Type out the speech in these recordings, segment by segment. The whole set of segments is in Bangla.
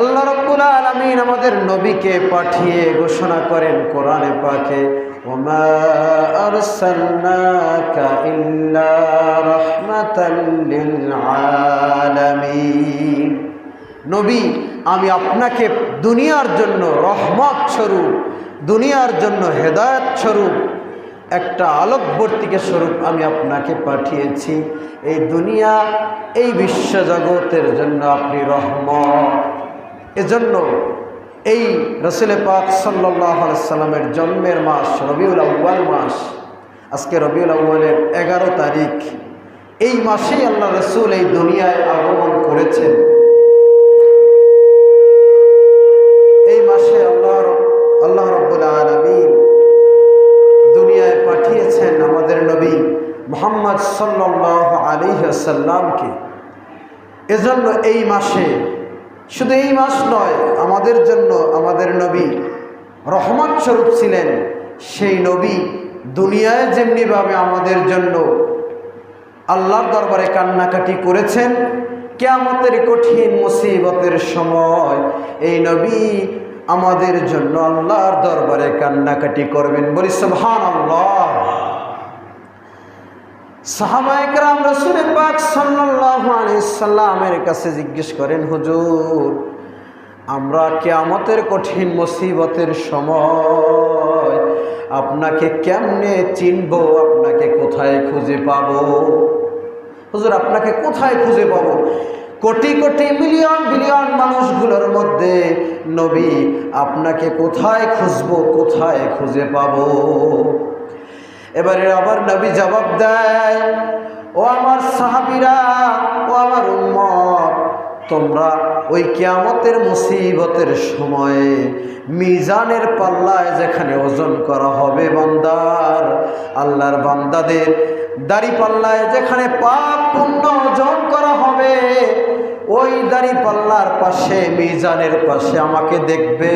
আল্লাহ রব্বুল আলমিন আমাদের নবীকে পাঠিয়ে ঘোষণা করেন কোরআনে পাকে নবী, আমি আপনাকে দুনিয়ার জন্য রহমত স্বরূপ, দুনিয়ার জন্য হেদায়ত স্বরূপ, একটা আলোকবর্তিকা স্বরূপ আমি আপনাকে পাঠিয়েছি। এই দুনিয়া, এই বিশ্বজগতের জন্য আপনি রহমত। এজন্য এই রসুলে পাক সাল্লাহ সাল্লামের জন্মের মাস, রবিউল আউ্বাল মাস, আজকে রবিউল আউ্বালের এগারো তারিখ, এই মাসেই আল্লাহ রসুল এই দুনিয়ায় আগমন করেছেন। এই মাসে আল্লাহ আল্লাহ রব্বুল আলমিন দুনিয়ায় পাঠিয়েছেন আমাদের নবী মোহাম্মদ সাল্লাহ আলিহাসাল্লামকে এজন্য এই মাসে শুধু এই মাস নয়, আমাদের জন্য আমাদের নবী রহমান স্বরূপ ছিলেন। সেই নবী দুনিয়ায় যেমনিভাবে আমাদের জন্য আল্লাহর দরবারে কান্নাকাটি করেছেন, কেয়ামতের কঠিন মুসিবতের সময় এই নবী আমাদের জন্য আল্লাহর দরবারে কান্নাকাটি করবেন। বলি সুবহান আল্লাহ সাহাবায়করাম রসুল পাক সাল্লাল্লাহু আলাইহি সাল্লামের কাছে জিজ্ঞেস করেন, হুজুর, আমরা কেয়ামতের কঠিন মুসিবতের সময় আপনাকে কেমনে চিনব? আপনাকে কোথায় খুঁজে পাব? হুজুর, আপনাকে কোথায় খুঁজে পাব? কোটি কোটি মিলিয়ন বিলিয়ন মানুষগুলোর মধ্যে নবী, আপনাকে কোথায় খুঁজব? কোথায় খুঁজে পাব? এবারে আবার নবী জবাব দেয়, ও আমার সাহাবিরা, ও আমার উম্মত, তোমরা ওই কেয়ামতের মুসিবতের সময়ে মিজানের পাল্লায় যেখানে ওজন করা হবে বান্দার, আল্লাহর বান্দাদের দাড়ি পাল্লায় যেখানে পাপ পুণ্য ওজন করা হবে, ওই দাড়ি পাল্লার পাশে, মিজানের পাশে আমাকে দেখবে,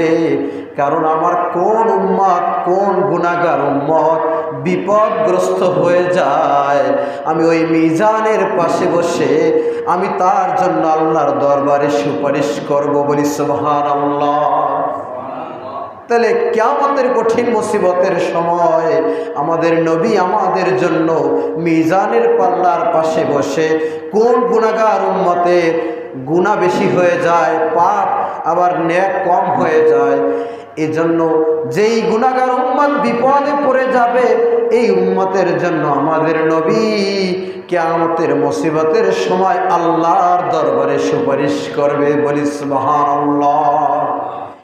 কারণ আমার কোন উম্মত, কোন গুণাগার উম্মত বিপদগ্রস্ত হয়ে যায়। আমি ওই মিজানের পাশে বসে আমি তার জন্য আল্লাহর দরবারে সুপারিশ করব বলি সুবহান আল্লাহ তাহলে কেমতের কঠিন মুসিবতের সময় আমাদের নবী আমাদের জন্য মিজানের পাল্লার পাশে বসে কোন গুণাগার উম্মতের গুণা বেশি হয়ে যায়, পাপ আবার ন্যাক কম হয়ে যায়, এজন্য যেই গুণাগার উম্মত বিপদে পড়ে যাবে এই উম্মতের জন্য আমাদের নবী কেয়ামতের মুসিবতের সময় আল্লাহর দরবারে সুপারিশ করবে বলিস মহান আল্লাহ